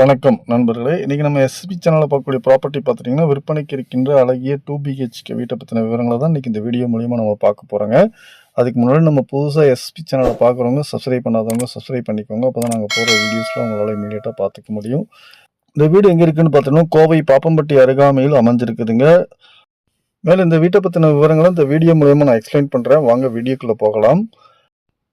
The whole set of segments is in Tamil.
வணக்கம் நண்பர்களே. இன்றைக்கி நம்ம எஸ்பி சேனலில் பார்க்கக்கூடிய ப்ராப்பர்ட்டி பார்த்துட்டிங்கன்னா விற்பனைக்கு இருக்கின்ற அழகிய டூ பிஹெச்கே வீட்டை பற்றின விவரங்களை தான் இன்றைக்கி இந்த வீடியோ மூலிமா நம்ம பார்க்க போகிறோங்க அதுக்கு முன்னாடி நம்ம புதுசாக எஸ்பி சேனலை பார்க்குறவங்க சப்ஸ்கிரைப் பண்ணாதவங்க சப்ஸ்கிரைப் பண்ணிக்கோங்க. அப்போ தான் நாங்கள் போகிற வீடியோஸில் உங்களால் இமீடியட்டாக பார்த்துக்க முடியும். இந்த வீடு எங்கே இருக்குன்னு பார்த்தோன்னா கோவை பாப்பம்பட்டி அருகாமையில் அமைஞ்சிருக்குதுங்க. மேலே இந்த வீட்டை பற்றின விவரங்களை இந்த வீடியோ மூலியமாக நான் எக்ஸ்பிளைன் பண்ணுறேன் வாங்க வீடியோக்குள்ளே போகலாம்.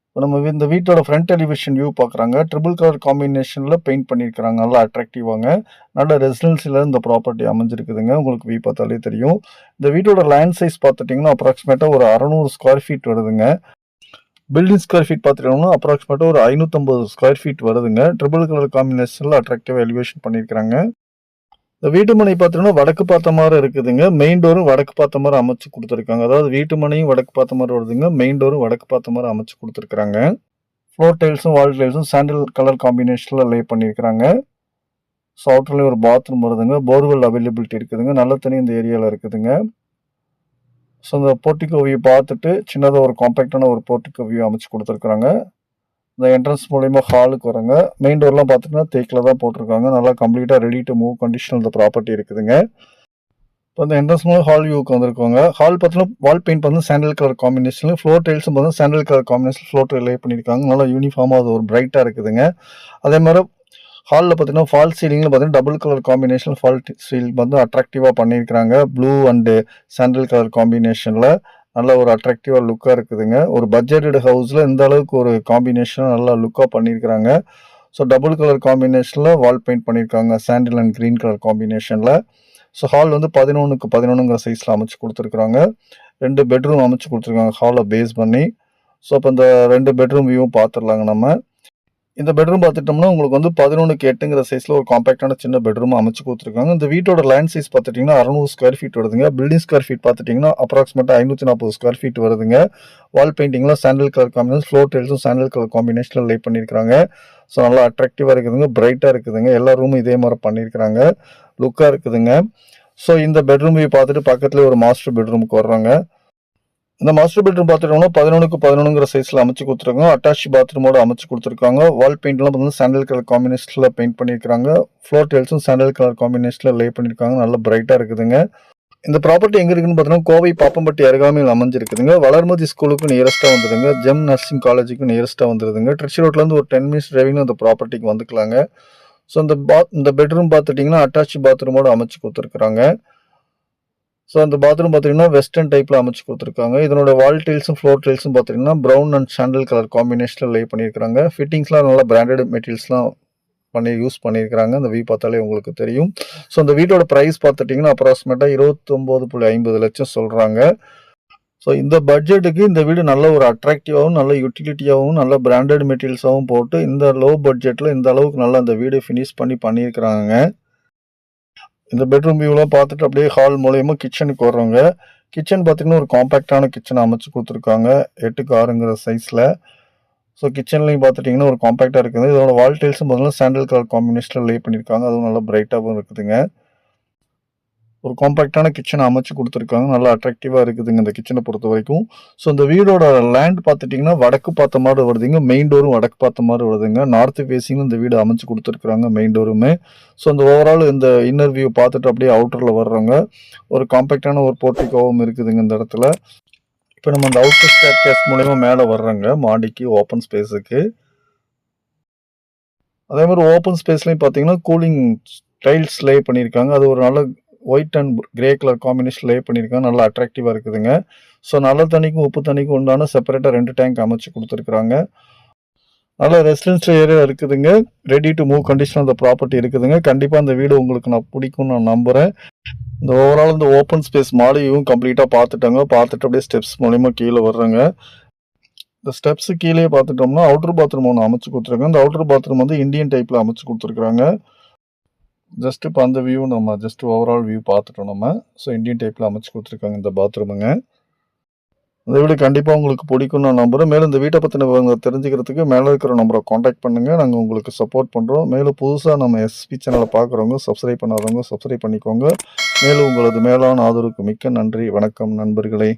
இப்போ நம்ம இந்த வீட்டோட ஃப்ரண்ட் எலிவேஷன் வியூ பார்க்குறாங்க. ட்ரிபிள் கலர் காம்பினேஷனில் பெயிண்ட் பண்ணியிருக்கிறாங்க. நல்லா அட்ராக்டிவாங்க நல்ல ரெசிடென்சியில் இந்த ப்ராப்பர்ட்டி அமைஞ்சிருக்குதுங்க. உங்களுக்கு வியூ பார்த்தாலே தெரியும். இந்த வீட்டோட லேண்ட் சைஸ் பார்த்துட்டிங்கன்னா அப்ராக்சிமேட்டாக ஒரு அறநூறு ஸ்கொயர் ஃபீட் வருதுங்க. பில்டிங் ஸ்கொயர் ஃபீட் பார்த்துட்டோம்னா அப்ராக்சிமேட்டாக ஒரு ஐநூற்றம்பது ஸ்கொயர் ஃபீட் வருதுங்க. ட்ரிபிள் கலர் காம்பினேஷனில் அட்ராக்டிவாக எலிவேஷன் பண்ணியிருக்கிறாங்க. இந்த வீட்டு மனை பார்த்தீங்கன்னா வடக்கு பார்த்த மாதிரி இருக்குதுங்க. மெயின் டோரும் வடக்கு பார்த்த மாதிரி அமைச்சு கொடுத்துருக்காங்க. அதாவது வீட்டு மனையும் வடக்கு பார்த்த மாதிரி வருதுங்க. மெயின் டோரும் வடக்கு பார்த்த மாதிரி அமைச்சு கொடுத்துருக்காங்க ஃப்ளோர் டைல்ஸும் வால் டைல்ஸும் சாண்டில் கலர் காம்பினேஷனில் லே பண்ணியிருக்கிறாங்க. ஸோ அவுட்டர்லேயும் ஒரு பாத்ரூம் வருதுங்க. போர்வெல் அவைலபிலிட்டி இருக்குதுங்க. நல்ல தண்ணி இந்த ஏரியாவில் இருக்குதுங்க. ஸோ இந்த போர்ட்டிகோ வியூ பார்த்துட்டு சின்னதாக ஒரு காம்பேக்டான ஒரு போர்ட்டிகோ வியூ அமைச்சு கொடுத்துருக்குறாங்க. இந்த என்ட்ரன்ஸ் மூலயமா ஹாலுக்கு வராங்க மெயின் டோர்லாம் பார்த்தீங்கன்னா தேக்கில் தான் போட்டிருக்காங்க. நல்லா கம்ப்ளீட்டாக ரெடி டு மூவ் கண்டிஷன் இந்த ப்ராப்பர்ட்டி இருக்குதுங்க. இப்போ இந்த என்ட்ரன்ஸ் மூலம் ஹால் வியூக்கு வந்திருக்காங்க. ஹால் பார்த்தீங்கன்னா வால் பெயிண்ட் வந்து சாண்டல் கலர் காம்பினேஷன் ஃப்ளோர் டைல்ஸும் பார்த்தீங்கன்னா sandal colour combination floor tile lay பண்ணியிருக்காங்க. நல்லா யூனிஃபார்மாக அது ஒரு பிரைட்டாக இருக்குதுங்க. அதே மாதிரி ஹாலில் பார்த்தீங்கன்னா ஃபால் சீலிங்கில் பார்த்தீங்கன்னா double colour combination fall ceil வந்து அட்ராக்டிவாக பண்ணியிருக்கிறாங்க. ப்ளூ அண்டு சாண்டல் கலர் காம்பினேஷனில் நல்ல ஒரு அட்ராக்டிவாக லுக்காக இருக்குதுங்க. ஒரு பட்ஜெட்டட் ஹவுஸில் இந்த அளவுக்கு ஒரு காம்பினேஷன் நல்லா லுக்காக பண்ணியிருக்கிறாங்க. ஸோ டபுள் கலர் காம்பினேஷனில் வால் பெயிண்ட் பண்ணியிருக்காங்க. சாண்டில் அண்ட் க்ரீன் கலர் காம்பினேஷனில் ஸோ ஹால் வந்து பதினொன்றுக்கு பதினொன்றுங்கிற சைஸில் அமைச்சு கொடுத்துருக்குறாங்க. ரெண்டு பெட்ரூம் அமைச்சு கொடுத்துருக்காங்க. ஹாலை பேஸ் பண்ணி. ஸோ இப்போ இந்த ரெண்டு பெட்ரூம் வியூவும் பார்த்துடலாங்க நம்ம. இந்த பெட்ரூம் பார்த்துட்டோம்னா உங்களுக்கு வந்து பதினொன்றுக்கு எட்டுங்கிற சைஸில் ஒரு காம்பேக்டான சின்ன பெட்ரூம் அமைச்சு கொடுத்துருக்காங்க. இந்த வீட்டோட லேண்ட் சைஸ் பார்த்துட்டிங்கன்னா அறுநூறு ஸ்கொயர் ஃபீட் வருதுங்க. பில்டிங் ஸ்கொயர் ஃபீட் பார்த்துட்டிங்கன்னா அப்ராக்சிமேட்டாக ஐநூற்றி நாற்பது ஸ்கொயர் ஃபீட் வருதுங்க. வால் பெயிண்டிங்லாம் சாண்டல் கலர் காம்பினேஷன் ஃப்ளோர் டைல்ஸும் சாண்டல் கலர் காம்பினேஷனில் லே பண்ணியிருக்காங்க ஸோ நல்லா அட்ராக்டிவாக இருக்குதுங்க பிரைட்டாக இருக்குதுங்க. எல்லா ரூமும் இதே மாதிரி பண்ணியிருக்கிறாங்க. லுக்காக இருக்குதுங்க. ஸோ இந்த பெட்ரூம் பார்த்துட்டு பக்கத்துலேயே ஒரு மாஸ்டர் பெட்ரூமுக்கு வர்றாங்க. இந்த மாஸ்டர் பெட்ரூம் பாத்ரூம்னா பதினொன்றுக்கு பதினொன்றுங்கிற சைஸில் அமைச்சு கொடுத்துருக்காங்க. அட்டாச் பாத்ரூமோட அமைச்சு கொடுத்துருக்காங்க. வால் பெயிண்ட்லாம் பார்த்தீங்கன்னா சாண்டல் கலர் காம்பினேஷனில் பெயிண்ட் பண்ணியிருக்காங்க ஃப்ளோர் டைல்ஸும் சாண்டல் கலர் காம்பினேஷனில் லே பண்ணியிருக்காங்க. நல்லா பிரைட்டாக இருக்குதுங்க. இந்த ப்ராப்பர்ட்டி எங்கே இருக்குன்னு பார்த்தீங்கன்னா கோவை பாப்பம்பட்டி அருகாமையில் அமைஞ்சிருக்குதுங்க. வளர்மதி ஸ்கூலுக்கு நியரஸ்ட்டாக வந்துடுங்க ஜெம் நர்சிங் காலேஜுக்கு நியரஸ்ட்டாக வந்துடுதுங்க ட்ரிச்சி ரோட்லேருந்து ஒரு டென் மினிட்ஸ் டிரைவிங் அந்த ப்ராப்பர்ட்டிக்கு வந்துக்கலாங்க. ஸோ இந்த பாத் இந்த பெட்ரூம் பார்த்துட்டிங்கன்னா அட்டாச் பாத்ரூமோட அமைச்சு கொடுத்துருக்குறாங்க. ஸோ அந்த பாத்ரூம் பார்த்தீங்கன்னா வெஸ்டர்ன் டைப்பில் அமைச்சு கொடுத்துருக்காங்க. இதனோட வால் டைல்ஸும் ஃப்ளோர் டைல்ஸும் பார்த்தீங்கன்னா ப்ரௌன் அண்ட் சாண்டல் கலர் காம்பினேஷனில் லே பண்ணியிருக்காங்க ஃபிட்டிங்ஸ்லாம் நல்லா பிராண்டட் மெட்டீரியல்ஸ்லாம் பண்ணி யூஸ் பண்ணியிருக்கிறாங்க. அந்த வீ பார்த்தாலே உங்களுக்கு தெரியும். ஸோ அந்த வீட்டோட ப்ரைஸ் பார்த்துட்டிங்கன்னா அப்ராக்சிமேட்டாக இருபத்தொம்போது புள்ளி ஐம்பது லட்சம் சொல்கிறாங்க ஸோ இந்த பட்ஜெட்டுக்கு இந்த வீடு நல்ல ஒரு அட்ராக்டிவாகவும் நல்ல யூட்டிலிட்டியாகவும் நல்ல பிராண்டட் மெட்டீரியல்ஸாகவும் போட்டு இந்த லோ பட்ஜெட்டில் இந்த அளவுக்கு நல்லா அந்த வீடு ஃபினிஷ் பண்ணி பண்ணியிருக்கிறாங்க. இந்த பெட்ரூம் வியூலாம் பார்த்துட்டு அப்படியே ஹால் மூலயமா கிச்சனுக்கு வர்றவங்க கிச்சன் பார்த்தீங்கன்னா ஒரு காம்பேக்டான கிச்சன் அமைச்சு கொடுத்துருக்காங்க. எட்டுக்கு ஆறுங்கிற சைஸில் ஸோ கிச்சன்லையும் பார்த்துட்டிங்கன்னா ஒரு காம்பேக்டாக இருக்குது. இதோட வால் டைல்ஸும் பார்த்தீங்கன்னா சாண்டல் கலர் காம்பினேஷனில் லே பண்ணியிருக்காங்க அதுவும் நல்லா பிரைட்டாகவும் இருக்குதுங்க. ஒரு காம்பேக்டான கிச்சனை அமைச்சு கொடுத்துருக்காங்க. நல்லா அட்ராக்டிவாக இருக்குதுங்க இந்த கிச்சனை பொறுத்த வரைக்கும் ஸோ இந்த வீடோட லேண்ட் பார்த்துட்டிங்கன்னா வடக்கு பார்த்த மாதிரி வருதுங்க. மெயின் டோரும் வடக்கு பார்த்த மாதிரி வருதுங்க. நார்த் ஃபேஸிங்கும் இந்த வீடு அமைச்சு கொடுத்துருக்குறாங்க மெயின் டோருமே ஸோ இந்த ஓவரால் இந்த இன்னர் வியூ பார்த்துட்டு அப்படியே அவுட்டரில் வர்றவங்க ஒரு காம்பேக்டான ஒரு போர்ட்டிகோவும் இருக்குதுங்க இந்த இடத்துல. இப்போ நம்ம அந்த அவுட்டர் ஸ்டேர் கேஸ் மூலயமா மேலே வர்றோங்க மாடிக்கு ஓப்பன் ஸ்பேஸுக்கு அதே மாதிரி ஓப்பன் ஸ்பேஸ்லேயும் பார்த்தீங்கன்னா கூலிங் டைல்ஸ் லே பண்ணியிருக்காங்க. அது ஒரு நல்ல white and grey colour combination lay பண்ணியிருக்காங்க. நல்லா அட்ராக்டிவாக இருக்குதுங்க. ஸோ நல்ல தண்ணிக்கும் உப்பு தண்ணிக்கும் உண்டான செப்பரேட்டாக ரெண்டு டேங்க் அமைச்சு கொடுத்துருக்குறாங்க. நல்ல ரெசிடென்ஷியல் ஏரியா இருக்குதுங்க. ரெடி டு மூவ் கண்டிஷன் அந்த ப்ராப்பர்ட்டி இருக்குதுங்க. கண்டிப்பாக அந்த வீடு உங்களுக்கு நான் பிடிக்கும்னு நான் நம்புகிறேன் இந்த ஓவரால் இந்த ஓப்பன் ஸ்பேஸ் மாடியும் கம்ப்ளீட்டாக பார்த்துட்டாங்க. பார்த்துட்டு அப்படியே ஸ்டெப்ஸ் மூலிமா கீழே வர்றாங்க. இந்த ஸ்டெப்ஸ் கீழே பார்த்துட்டோம்னா அவுட்டர் பாத்ரூம் ஒன்று அமைச்சு கொடுத்துருக்காங்க. இந்த அவுட்டர் பாத்ரூம் வந்து இந்தியன் டைப்பில் அமைச்சு கொடுத்துருக்குறாங்க. ஜஸ்ட் இப்போ அந்த வியூ நம்ம ஜஸ்ட் ஓவரால் வியூ பார்த்துட்டோம் நம்ம. ஸோ இந்தியன் டைப்பில் அமைச்சு கொடுத்துருக்காங்க இந்த பாத்ரூமுங்க இந்த வீடு கண்டிப்பாக உங்களுக்கு பிடிக்கும் நான் நம்புகிறேன் மேலும் இந்த வீட்டை பற்றின தெரிஞ்சுக்கிறதுக்கு மேலே இருக்கிற நம்பரை காண்டாக்ட் பண்ணுங்கள் நாங்கள் உங்களுக்கு சப்போர்ட் பண்ணுறோம் மேலும் புதுசாக நம்ம எஸ்பி சேனலை பார்க்குறவங்க சப்ஸ்கிரைப் பண்ணாதவங்க சப்ஸ்கிரைப் பண்ணிக்கோங்க. மேலும் உங்களது மேலான ஆதரவுக்கு மிக்க நன்றி. வணக்கம் நண்பர்களே.